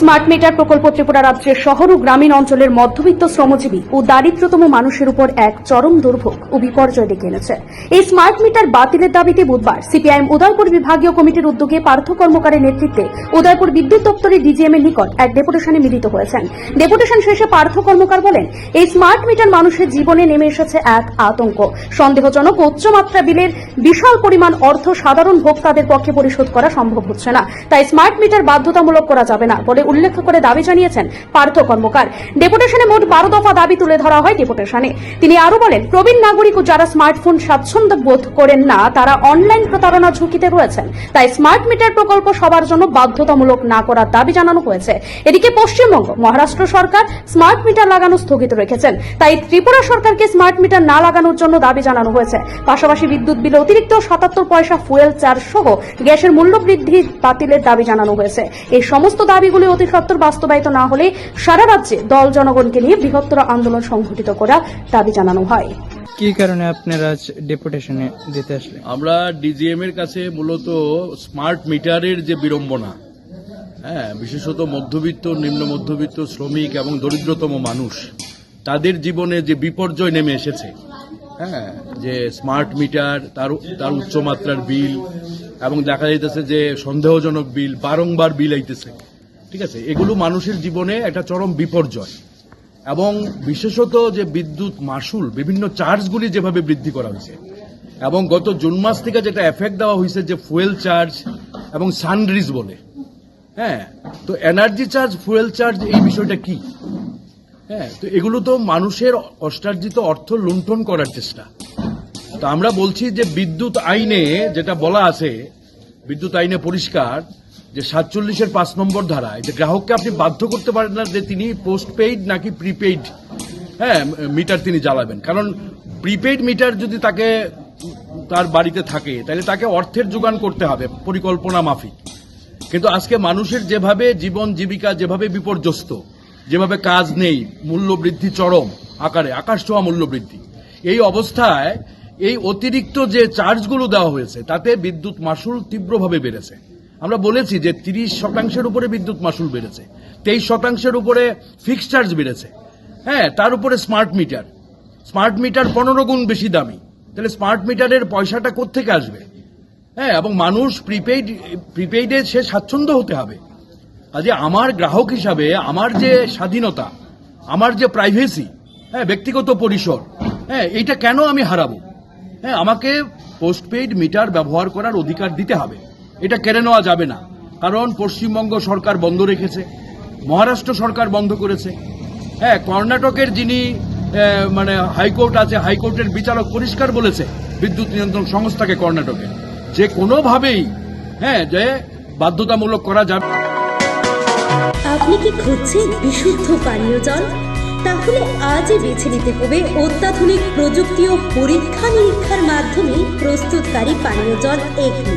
Smart meter প্রকল্প ত্রিপুরা রাজ্যের শহর ও গ্রামীণ অঞ্চলের মধ্যবিত্ত শ্রমজীবী ও দারিদ্রতম মানুষের উপর এক চরম দুর্ভোগ ও বিপর্যয় ডেকে এনেছে। এই স্মার্ট মিটার বাতিলের দাবিতে বুধবার সিপিআইএম উদয়পুর বিভাগীয় কমিটির উদ্যোগে পার্থ কর্মকারের নেতৃত্বে উদয়পুর বিদ্যুৎ দপ্তরের ডিজিএম এর নিকট এক ডেপুটেশনে মিলিত হয়েছেন। ডেপুটেশন শেষে পার্থ কর্মকার বলেন, এই স্মার্ট মিটার মানুষের জীবনে নেমে এসেছে এক আতঙ্ক। সন্দেহজনক উচ্চমাত্রা বিলের বিশাল পরিমাণ অর্থ সাধারণ ভোক্তাদের পক্ষে পরিশোধ করা সম্ভব হচ্ছে না। তাই স্মার্ট মিটার বাধ্যতামূলক করা যাবে না বলে উল্লেখ করে দাবি জানিয়েছেন পার্থ কর্মকার। ডেপুটেশনে মোট বারো দফা দাবি তুলে ধরা হয় ডেপুটেশনে। তিনি আরও বলেন, প্রবীণ নাগরিক ও যারা স্মার্টফোন স্বাচ্ছন্দ্য বোধ করেন না, তারা অনলাইন প্রতারণা ঝুঁকিতে রয়েছেন। তাই স্মার্ট মিটার প্রকল্প সবার জন্য বাধ্যতামূলক না করার দাবি জানানো হয়েছে। এদিকে পশ্চিমবঙ্গ, মহারাষ্ট্র সরকার স্মার্ট মিটার লাগানো স্থগিত রেখেছেন। তাই ত্রিপুরা সরকারকে স্মার্ট মিটার না লাগানোর জন্য দাবি জানানো হয়েছে। পাশাপাশি বিদ্যুৎ বিলে, অতিরিক্ত সাতাত্তর পয়সা ফুয়েল চার্জ সহ গ্যাসের মূল্য বৃদ্ধি বাতিলের দাবি জানানো হয়েছে। এই সমস্ত দাবিগুলি অতি সত্বর বাস্তবায়িত না হলে সারা রাজ্যে দল জনগণকে নিয়ে বৃহত্তর আন্দোলন সংঘটিত করা দাবি জানানো হয়। কি কারণে আপনারা আজ ডেপুটেশনে দিতে আসলেন? আমরা ডিজিএম এর কাছে মূলত স্মার্ট মিটারের যে বিড়ম্বনা হ্যাঁ বিশেষত মধ্যবিত্ত নিম্ন মধ্যবিত্ত শ্রমিক এবং দরিদ্রতম মানুষ তাদের জীবনে যে বিপর্যয় নেমে এসেছে হ্যাঁ যে স্মার্ট মিটার তার তার উচ্চমাত্রার বিল এবং দেখা যাইতেছে যে সন্দেহজনক বিল বারংবার বিল আইতেছে। ঠিক আছে? এগুলো মানুষের জীবনে একটা চরম বিপর্যয়। এবং বিশেষত যে বিদ্যুৎ মাসুল বিভিন্ন চার্জগুলি যেভাবে বৃদ্ধি করা হয়েছে। এবং গত জুন মাস থেকে যেটা এফেক্ট দেওয়া হয়েছে যে ফুয়েল চার্জ এবং সানরিজ বলে। হ্যাঁ? তো এনার্জি চার্জ ফুয়েল চার্জ এই বিষয়টা কি? হ্যাঁ? তো এগুলো তো মানুষের অষ্টার্জিত অর্থ লুণ্ঠন করার চেষ্টা। তো আমরা বলছি যে বিদ্যুৎ আইনে যেটা বলা আছে, বিদ্যুৎ আইনে পরিষ্কার যে সাতচল্লিশের পাঁচ নম্বর ধারায় যে গ্রাহককে আপনি বাধ্য করতে পারেন না যে তিনি পোস্ট পেইড নাকি প্রিপেইড হ্যাঁ মিটার তিনি জ্বালাবেন। কারণ প্রিপেইড মিটার যদি তাকে তার বাড়িতে থাকে, তাহলে তাকে অর্থের যোগান করতে হবে, পরিকল্পনা মাফিক। কিন্তু আজকে মানুষের যেভাবে জীবন, জীবিকা যেভাবে বিপর্যস্ত, যেভাবে কাজ নেই, মূল্য বৃদ্ধি চরম আকারে, আকাশ ছোঁয়া মূল্য বৃদ্ধি, এই অবস্থায় এই অতিরিক্ত যে চার্জগুলো দেওয়া হয়েছে, তাতে বিদ্যুৎ মাসুল তীব্রভাবে বেড়েছে। আমরা বলেছি যে তিরিশ শতাংশের উপরে বিদ্যুৎ মাসুল বেড়েছে, তেইশ শতাংশের উপরে ফিক্সড চার্জ বেড়েছে। হ্যাঁ তার উপরে স্মার্ট মিটার স্মার্ট মিটার পনেরো গুণ বেশি দামি। তাহলে স্মার্ট মিটারের পয়সাটা কোত্থেকে আসবে? হ্যাঁ এবং মানুষ প্রিপেইড প্রিপেইডে সে স্বাচ্ছন্দ্য হতে হবে। কাজে আমার গ্রাহক হিসাবে আমার যে স্বাধীনতা, আমার যে প্রাইভেসি হ্যাঁ ব্যক্তিগত পরিসর হ্যাঁ এইটা কেন আমি হারাবো? হ্যাঁ আমাকে পোস্টপেইড মিটার ব্যবহার করার অধিকার দিতে হবে। এটা কেড়ে নেওয়া যাবে না। কারণ পশ্চিমবঙ্গ সরকার বন্ধ রেখেছে, মহারাষ্ট্র সরকার বন্ধ করেছে। হ্যাঁ কর্ণাটকের যিনি মানে হাইকোর্ট আছে, হাইকোর্টের বিচারক পরিষ্কার বলেছে বিদ্যুৎ নিয়ন্ত্রণ সংস্থাকে কর্ণাটকে। যে কোনোভাবেই হ্যাঁ যে বাধ্যতামূলক করা যাবে আপনি কি খুঁজছেন বিশুদ্ধ পানীয় জল? তাহলে আজই বেছে নিতে হবে অত্যাধুনিক প্রযুক্তি ও পরীক্ষা নিরীক্ষার মাধ্যমে প্রস্তুতকারী পানীয় জল এগনি